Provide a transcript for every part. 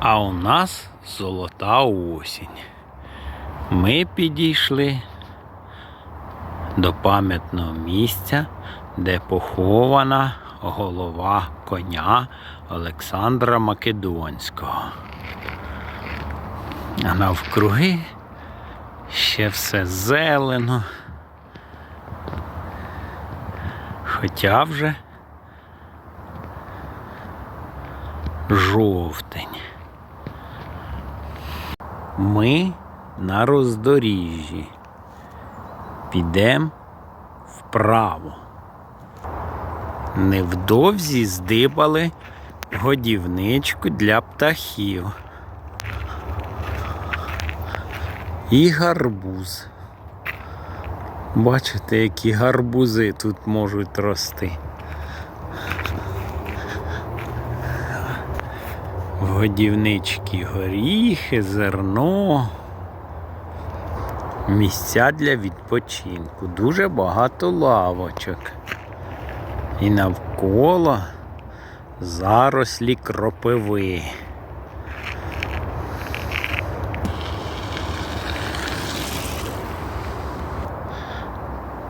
А у нас золота осінь. Ми підійшли до пам'ятного місця, де похована голова коня Олександра Македонського. А навкруги ще все зелено. Хоча вже жовтень. Ми на роздоріжжі. Підемо вправо. Невдовзі здибали годівничку для птахів. І гарбуз. Бачите, які гарбузи тут можуть рости. Годівнички горіхи, зерно. Місця для відпочинку. Дуже багато лавочок. І навколо зарослі кропиви.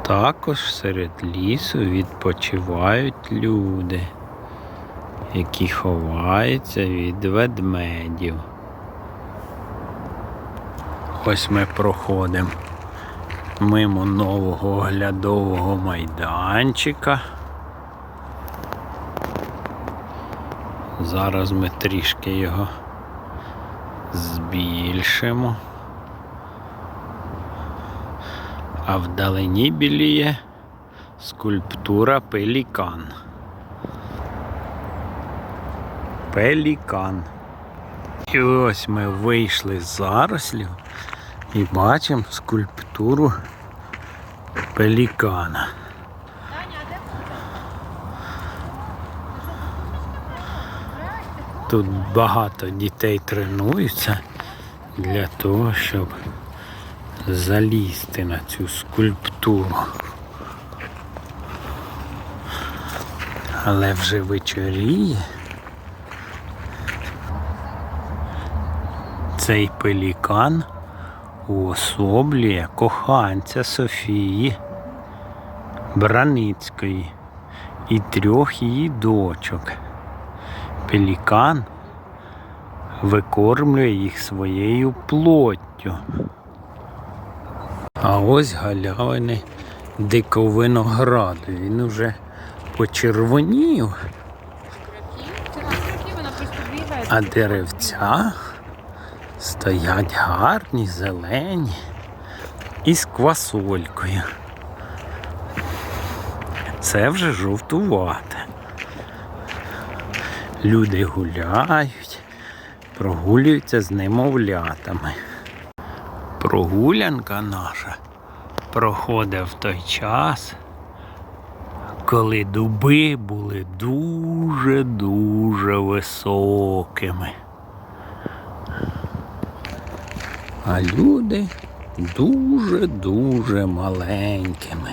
Також серед лісу відпочивають люди, які ховаються від ведмедів. Ось ми проходимо мимо нового оглядового майданчика. Зараз ми трішки його збільшимо. А вдалині біліє скульптура пелікан. Пелікан. І ось ми вийшли з зарослів і бачимо скульптуру пелікана. Тут багато дітей тренуються для того, щоб залізти на цю скульптуру. Але вже вечоріє. Цей пелікан уособлює коханця Софії Браницької і трьох її дочок. Пелікан викормлює їх своєю плоттю. А ось галявини диковинограду. Він уже почервонів, а деревця стоять гарні, зелені і з квасолькою. Це вже жовтувате. Люди гуляють, прогулюються з немовлятами. Прогулянка наша проходить в той час, коли дуби були дуже-дуже високими. А люди дуже-дуже маленькими.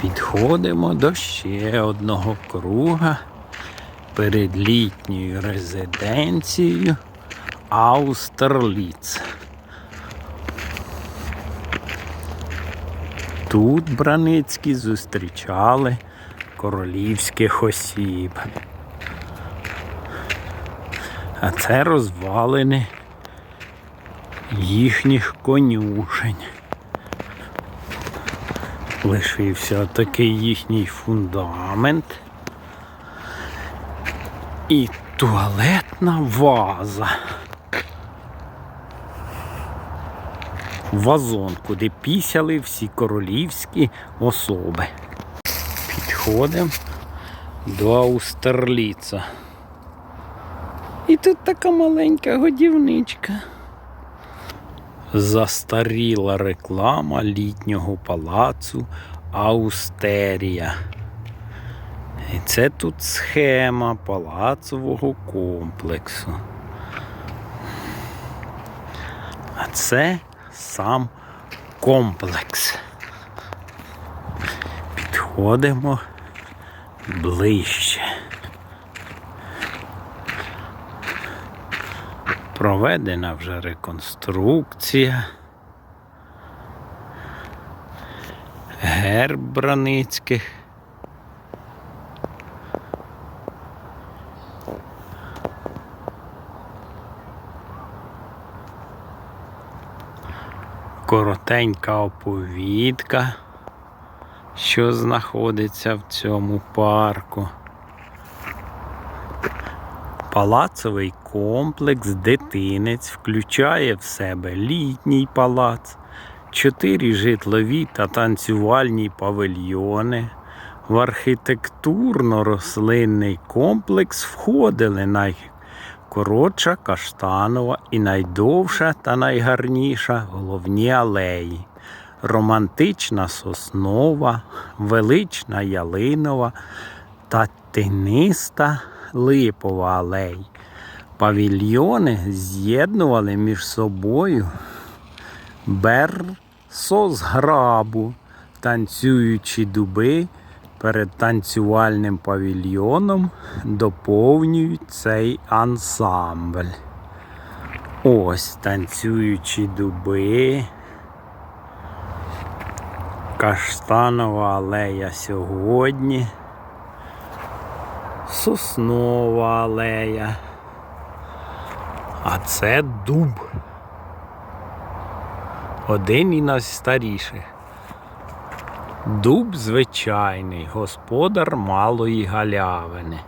Підходимо до ще одного круга перед літньою резиденцією Аустерліц. Тут Браницькі зустрічали королівських осіб. А це розвалини їхніх конюшень. Лишився такий їхній фундамент і туалетна ваза. Вазон, куди пісяли всі королівські особи. Підходимо до Аустерліца. І тут така маленька годівничка. Застаріла реклама літнього палацу Аустерія. І це тут схема палацового комплексу. А це сам комплекс. Підходимо ближче. Проведена вже реконструкція. Герб Браницьких. Коротенька оповідка, що знаходиться в цьому парку. Палацовий комплекс Дитинець включає в себе літній палац, чотири житлові та танцювальні павильйони. В архітектурно-рослинний комплекс входили найкоротша каштанова і найдовша та найгарніша головні алеї. Романтична соснова, велична ялинова та тениста липова алей. Павільйони з'єднували між собою берсозграбу, танцюючі дуби перед танцювальним павільйоном доповнюють цей ансамбль. Ось танцюючі дуби. Каштанова алея сьогодні. Соснова алея. А це дуб. Один із найстаріших. Дуб звичайний, господар малої галявини.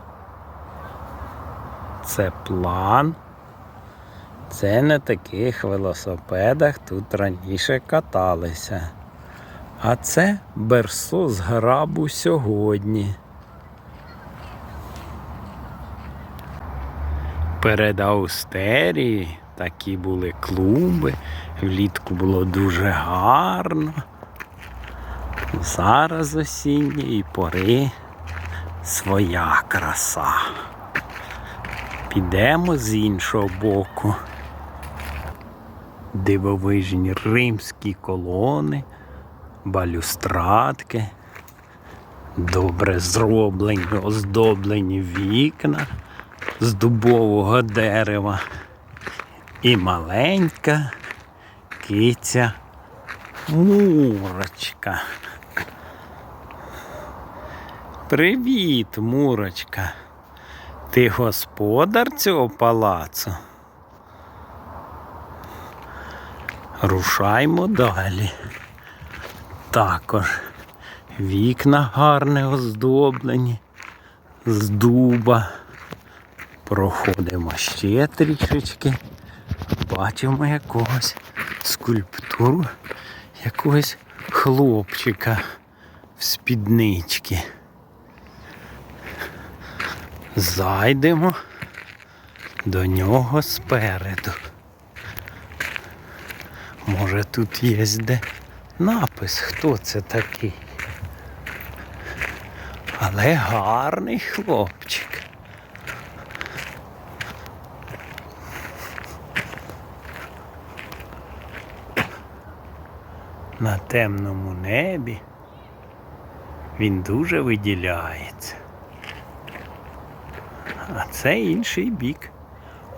Це план. Це на таких велосипедах тут раніше каталися. А це берсо з грабу сьогодні. Перед Аустерії такі були клумби, влітку було дуже гарно. Зараз осінньої пори своя краса. Підемо з іншого боку. Дивовижні римські колони, балюстрадки, добре зроблені, оздоблені вікна з дубового дерева і маленька киця Мурочка. Привіт, Мурочка. Ти господар цього палацу? Рушаймо далі. Також вікна гарне оздоблені з дуба. Проходимо ще трішечки. Бачимо якогось скульптуру якогось хлопчика в спідничці. Зайдемо до нього спереду. Може тут є де напис, хто це такий. Але гарний хлопчик. На темному небі він дуже виділяється. А це інший бік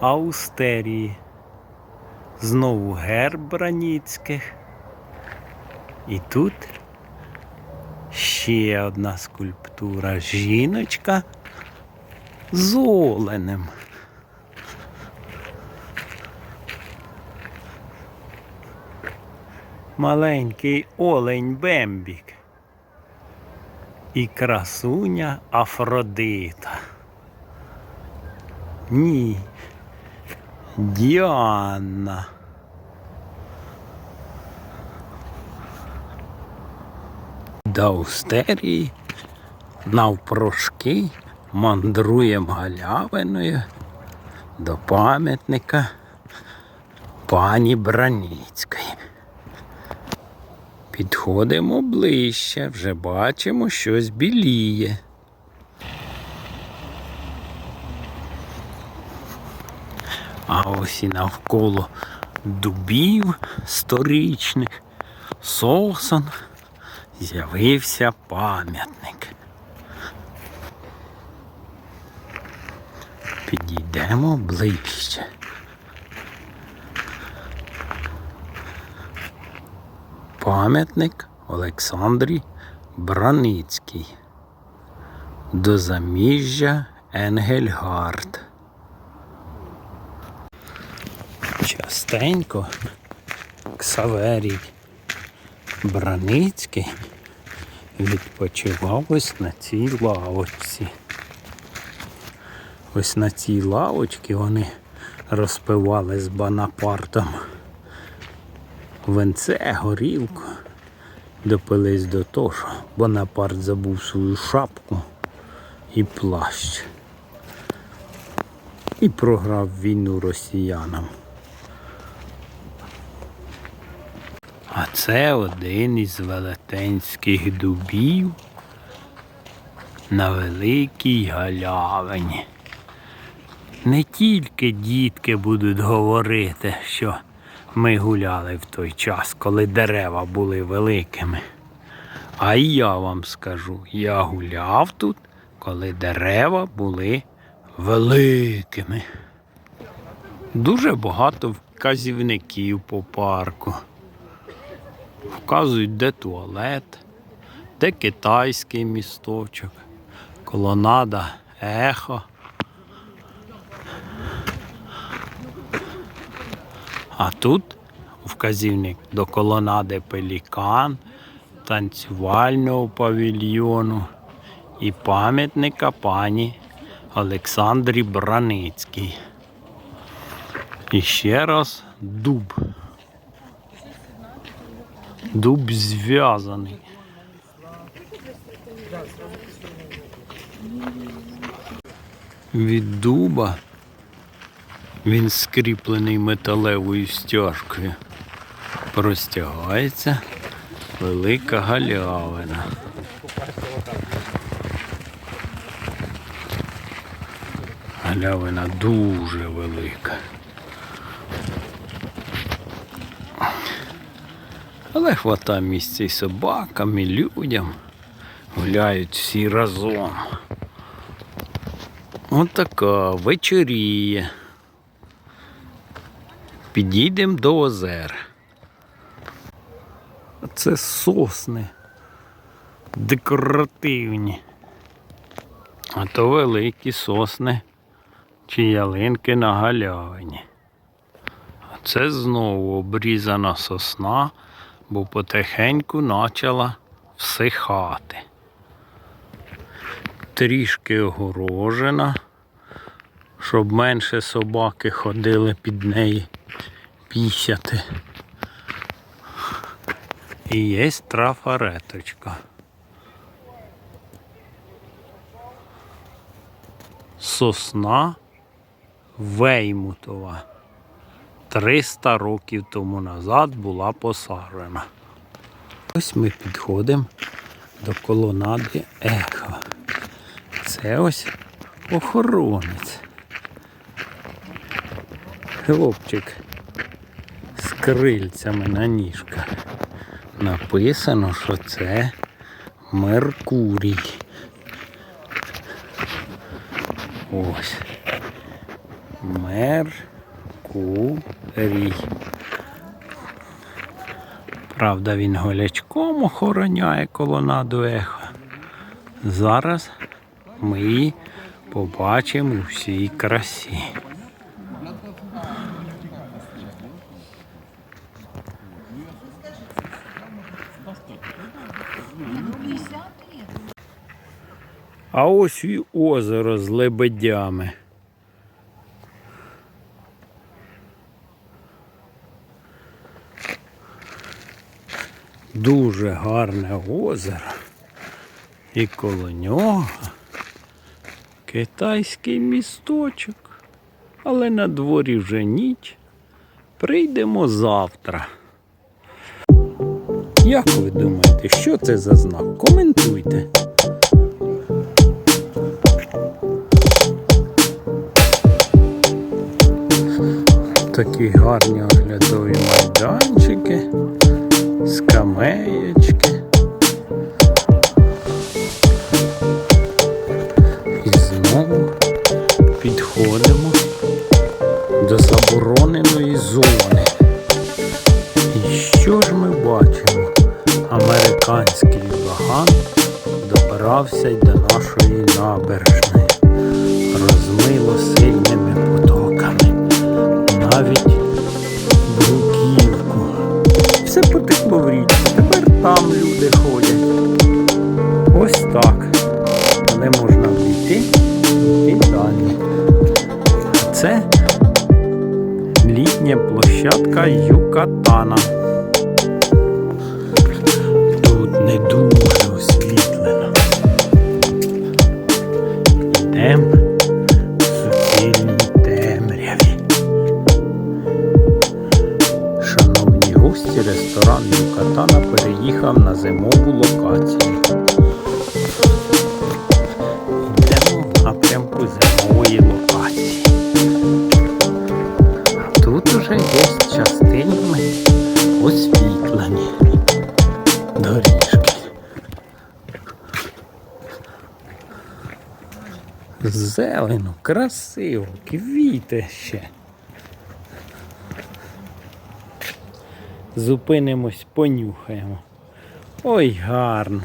Аустерії. Знову герб Браніцьких. І тут ще одна скульптура. Жіночка з оленем. Маленький олень Бембік. І красуня Афродита. Ні. Діана. До Аустерії навпрошки мандруємо галявиною до пам'ятника пані Браніцької. Підходимо ближче, вже бачимо, щось біліє. А ось і навколо дубів сторічних, сосон з'явився пам'ятник. Підійдемо ближче. Пам'ятник Олександрі Браницький. До заміжжя Енгельгард. Частенько Ксаверій Браницький відпочивав ось на цій лавочці. Ось на цій лавочці вони розпивали з Бонапартом венце, горілку. Допились до того, що Бонапарт забув свою шапку і плащ. І програв війну росіянам. А це один із велетенських дубів на великій галявині. Не тільки дітки будуть говорити, що ми гуляли в той час, коли дерева були великими. А й я вам скажу, я гуляв тут, коли дерева були великими. Дуже багато вказівників по парку. Вказують, де туалет, де китайський місточок, колонада ехо. А тут вказівник до колонади Пелікан, танцювального павільйону і пам'ятника пані Олександрі Браницькій. І ще раз дуб. Дуб зв'язаний. Від дуба він скріплений металевою стяжкою. Простягається велика галявина. Галявина дуже велика. Але хвата місця і собакам, і людям. Гуляють всі разом. От така вечоріє. Підійдемо до озер. Це сосни декоративні. А то великі сосни чи ялинки на галявині. А це знову обрізана сосна, бо потихеньку почала всихати. Трішки огорожена, щоб менше собаки ходили під неї пісяти. І є трафареточка. Сосна Веймутова. 300 років тому назад була посаджена. Ось ми підходимо до колонади Ехо. Це ось охоронець. Хлопчик крильцями на ніжках. Написано, що це Меркурій. Ось. Меркурій. Правда, він голячком охороняє колонаду ехо. Зараз ми побачимо всій красі. А ось і озеро з лебедями. Дуже гарне озеро. І коло нього китайський місточок. Але на дворі вже ніч. Прийдемо завтра. Як ви думаєте, що це за знак? Коментуйте. Такі гарні оглядові майданчики, скамеєчки. площадка Зелено, красиво, квіти ще. Зупинимось, понюхаємо. Ой, гарно.